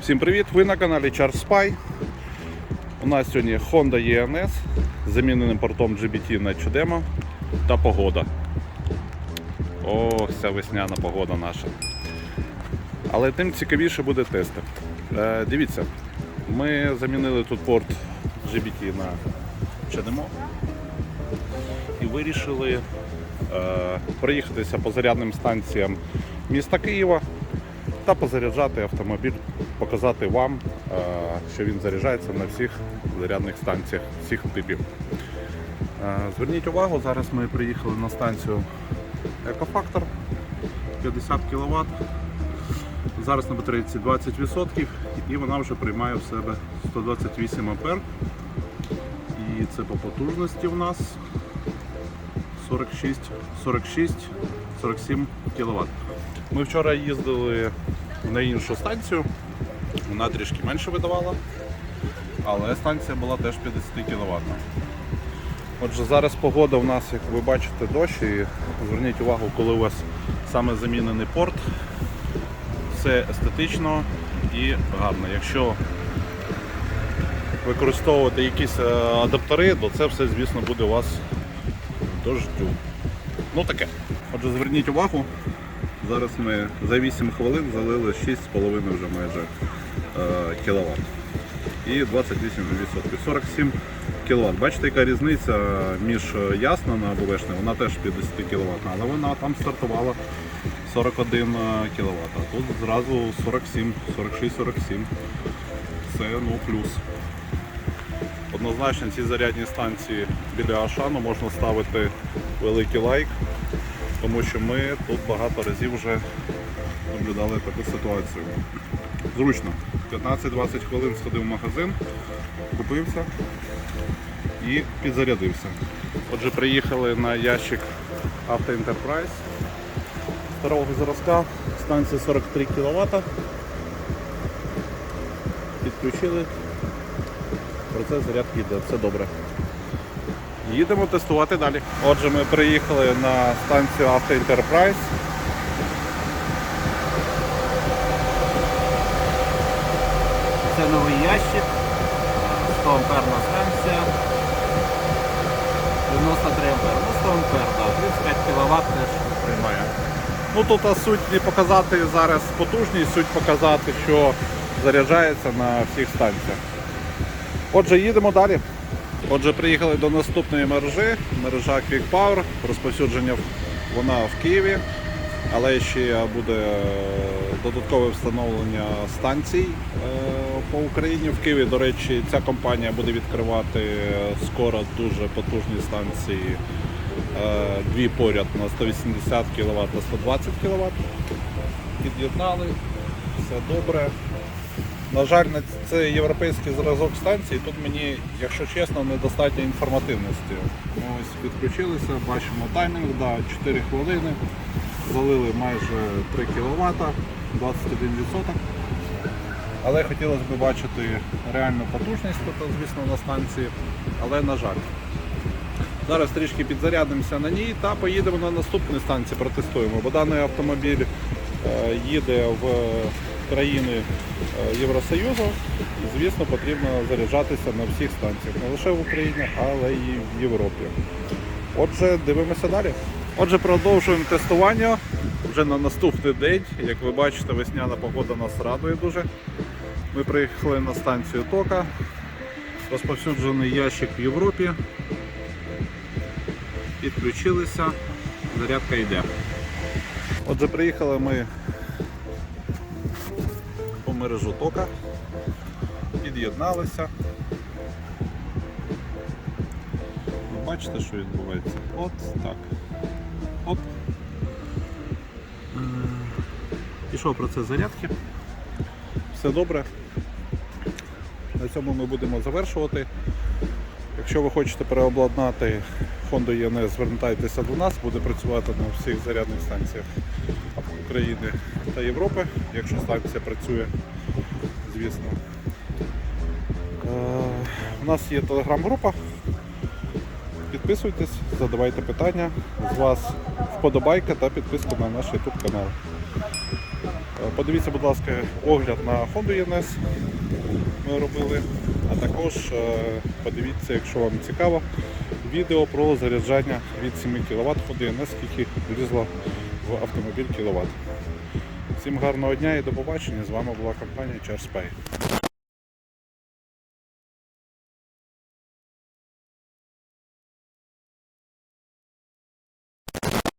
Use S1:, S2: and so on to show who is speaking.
S1: Всім привіт! Ви на каналі Charles Spy. У нас сьогодні Honda ENS з заміненим портом GBT на Chudemo та погода. О, ця весняна погода наша. Але тим цікавіше буде тести. Е, дивіться, ми замінили тут порт GBT на Chudemo і вирішили е, проїхатися по зарядним станціям міста Києва та позаряджати автомобіль, показати вам, е, що він заряджається на всіх зарядних станціях всіх типів. Е, Зверніть увагу, зараз ми приїхали на станцію Екофактор 50 кВт. Зараз на батарейці 20% і вона вже приймає в себе 128 А. І це по потужності у нас 46, 46, 47 кВт. Ми вчора їздили на іншу станцію, вона трішки менше видавала, але станція була теж 50 кВт. Отже, зараз погода у нас, як ви бачите, дощ і зверніть увагу, коли у вас саме замінений порт, все естетично і гарно. Якщо використовувати якісь е, адаптери, то це все, звісно, буде у вас дождю. Ну таке. Отже, зверніть увагу, зараз ми за 8 хвилин залили 6,5 вже майже е, кВт. І 28%. 47 кВт. Бачите, яка різниця між ясно на БВшне, вона теж 50 кВт, але вона там стартувала 41 кВт. А тут зразу 47, 46-47. Це ну плюс. Однозначно ці зарядні станції біля Ашану можна ставити великий лайк, тому що ми тут багато разів вже наблюдали таку ситуацію. Зручно. 15-20 хвилин сходив в магазин, купився і підзарядився. Отже, приїхали на ящик Auto Enterprise старого зразка, станція 43 кВт. Підключили, процес зарядки йде, все добре. Їдемо тестувати далі. Отже, ми приїхали на станцію Auto Enterprise.
S2: Це новий ящик, 100 амперна станція, 93 ампер, ну 100 ампер, да, 35 кВт теж приймає.
S1: Ну тут а суть не показати зараз потужність, суть показати, що заряджається на всіх станціях. Отже, їдемо далі. Отже, приїхали до наступної мережі, мережа Quick Power, розповсюдження вона в Києві, але ще буде е, додаткове встановлення станцій е, по Україні. В Києві, до речі, ця компанія буде відкривати е, скоро дуже потужні станції. Дві поряд на 180 кВт та 120 кВт. Під'єднали, все добре. На жаль, на це європейський зразок станції. Тут мені, якщо чесно, недостатньо інформативності. Ми ось підключилися, бачимо таймінг, да, 4 хвилини, залили майже 3 кВт, 21%. Але хотілося б бачити реальну потужність, тут, звісно, на станції, але на жаль. Зараз трішки підзарядимося на ній та поїдемо на наступні станції, протестуємо, бо даний автомобіль е, їде в країни е, Євросоюзу звісно, потрібно заряджатися на всіх станціях, не лише в Україні, але і в Європі. Отже, дивимося далі. Отже, продовжуємо тестування вже на наступний день. Як ви бачите, весняна погода нас радує дуже. Ми приїхали на станцію Тока, розповсюджений ящик в Європі підключилися, зарядка йде. Отже, приїхали ми мережу тока, під'єдналися. Ви бачите, що відбувається? От так. Оп. Пішов процес зарядки. Все добре. На цьому ми будемо завершувати. Якщо ви хочете переобладнати Honda ENS, звертайтеся до нас, буде працювати на всіх зарядних станціях України та Європи, якщо станція працює, звісно. Е, У нас є телеграм-група. Підписуйтесь, задавайте питання. З вас вподобайка та підписка на наш YouTube канал. Подивіться, будь ласка, огляд на Honda ENS ми робили. А також е, подивіться, якщо вам цікаво, відео про заряджання від 7 кВт Honda ENS, скільки влізло в автомобіль кіловат. Всім гарного дня і до побачення. З вами була компанія ChargePay.